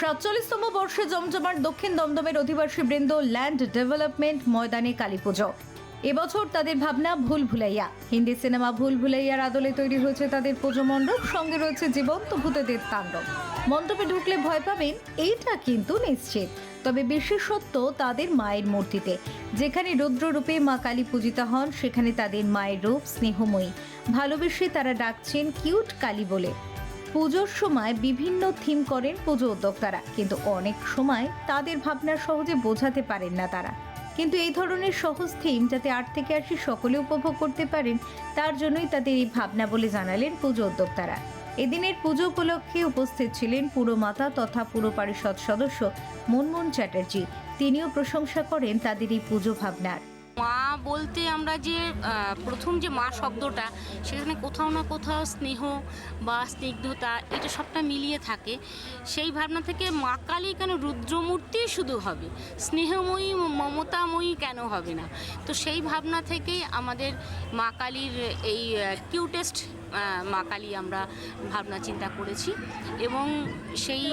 সাতচল্লিশতম বর্ষে জমজমাট দক্ষিণ দমদমের অধিবাসী বৃন্দ ল্যান্ড ডেভেলপমেন্ট ময়দানে কালী পুজো। এবছর তাদের ভাবনা ভুল ভুলাইয়া। হিন্দি সিনেমা ভুল ভুলাইয়ার আদলে তৈরি হয়েছে তাদের পুজো মণ্ডপ, সঙ্গে রয়েছে জীবন্ত ভূতেদের তাণ্ডব। মণ্ডপে ঢুকলে ভয় পাবেন, এইটা কিন্তু নিশ্চিত। তবে বিশেষত্ব তাদের মায়ের মূর্তিতে। যেখানে রুদ্ররূপে মা কালী পূজিতা হন, সেখানে তাদের মায়ের রূপ স্নেহময়ী। ভালোবেসে তারা ডাকছেন কিউট কালী বলে। পুজোর সময় বিভিন্ন থিম করেন পুজো উদ্যোক্তারা। কিন্তু অনেক সময় তাদের ভাবনা সহজে বোঝাতে পারেন না তারা। কিন্তু এই ধরনের সহজ থিম যাতে আট থেকে আশি সকলে উপভোগ করতে পারেন, তার জন্যই তাদের এই ভাবনা বলে জানালেন পুজো উদ্যোক্তারা। এদিনের পুজো উপলক্ষে উপস্থিত ছিলেন পুরমাতা তথা পুর পরিষদ সদস্য মনমোহন চ্যাটার্জি। তিনিও প্রশংসা করেন তাদের এই পুজো ভাবনার। মা বলতে আমরা যে প্রথম যে মা শব্দটা, সেখানে কোথাও না কোথাও স্নেহ বা স্নিগ্ধতা এটা সবটা মিলিয়ে থাকে। সেই ভাবনা থেকে মা কালী কেন রুদ্রমূর্তি শুধু হবে? স্নেহময়ী, মমতাময়ী কেন হবে না? তো সেই ভাবনা থেকেই আমাদের মা কালীর এই কিউটেস্ট মা কালী আমরা ভাবনা চিন্তা করেছি। এবং সেই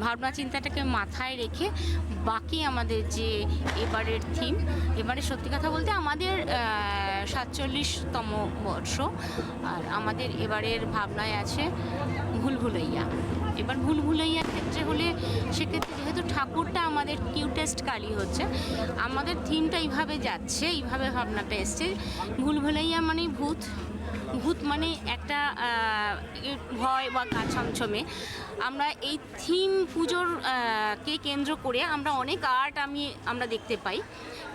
ভাবনা চিন্তাটাকে মাথায় রেখে বাকি আমাদের যে এবারের থিম এবারে সত্যি কথা বলতে আমাদের সাতচল্লিশতম বর্ষ, আর আমাদের এবারের ভাবনায় আছে ভুল ভুলাইয়া এবার ভুল ভুলাইয়ার ক্ষেত্রে হলে সেক্ষেত্রে ঠাকুরটা আমাদের কিউটেস্ট কালী হচ্ছে। আমাদের থিমটা এইভাবে যাচ্ছে, এইভাবে ভাবনাটা এসছে। ভুল ভুলাইয়া মানে ভূত ভূত মানে একটা ভয় বা গা ছমছমে আমরা এই থিম পুজোর কে কেন্দ্র করে আমরা অনেক আর্ট আমি, আমরা দেখতে পাই।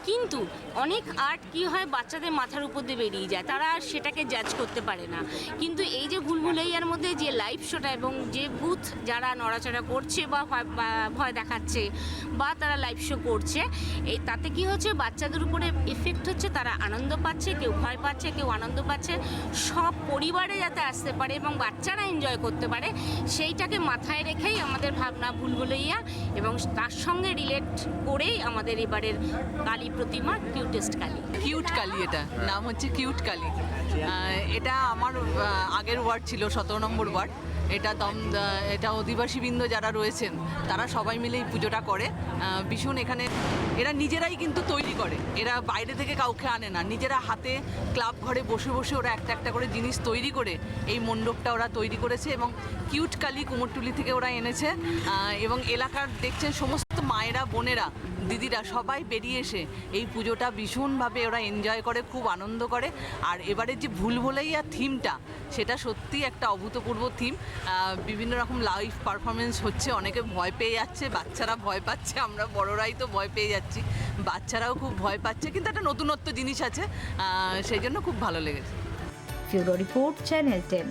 কিন্তু অনেক আর্ট কি হয়, বাচ্চাদের মাথার উপর দিয়ে বেরিয়ে যায়। তারা আর সেটাকে জাজ করতে পারে না। কিন্তু এই যে ভুলভুলাইয়ার মধ্যে যে লাইভ শোটা এবং যে ভূত যারা নড়াচড়া করছে বা ভয় দেখাচ্ছে বা তারা লাইভ শো করছে, এই তাতে কি হচ্ছে, বাচ্চাদের উপরে এফেক্ট হচ্ছে, তারা আনন্দ পাচ্ছে, কেউ ভয় পাচ্ছে, কেউ আনন্দ পাচ্ছে। সব পরিবারে যাতে আসতে পারে এবং বাচ্চারা এনজয় করতে পারে, সেইটাকে মাথায় রেখেই আমাদের ভাবনা ভুলভুলাইয়া এবং তার সঙ্গে রিলেট করেই আমাদের এবারের কালী প্রতিমা কিউটেস্ট কালী। কিউট কালী এটা। নাম হচ্ছে কিউট কালী। এটা আমার আগের ওয়ার্ড ছিল, সতেরো নম্বর ওয়ার্ড। এটা দম এটা অধিবাসীবৃন্দ যারা রয়েছেন, তারা সবাই মিলে এই পুজোটা করে। ভীষণ এখানে, এরা নিজেরাই কিন্তু তৈরি করে। এরা বাইরে থেকে কাউকে আনে না। নিজেরা হাতে ক্লাব ঘরে বসে বসে ওরা একটা একটা করে জিনিস তৈরি করে এই মণ্ডপটা ওরা তৈরি করেছে এবং কিউট কালী কুমোরটুলি থেকে ওরা এনেছে। এবং এলাকার দেখছেন সমস্ত মায়েরা, বোনেরা, দিদিরা সবাই বেরিয়ে এসে এই পুজোটা ভীষণভাবে ওরা এনজয় করে, খুব আনন্দ করে। আর এবারে যে ভুল ভুলাইয়া থিমটা সেটা সত্যি একটা অভূতপূর্ব থিম বিভিন্ন রকম লাইভ পারফরমেন্স হচ্ছে, অনেকে ভয় পেয়ে যাচ্ছে, বাচ্চারা ভয় পাচ্ছে, আমরা বড়রাই তো ভয় পেয়ে যাচ্ছি। বাচ্চারাও খুব ভয় পাচ্ছে, কিন্তু একটা নতুনত্ব জিনিস আছে সেই জন্য খুব ভালো লেগেছে। Report channel ten.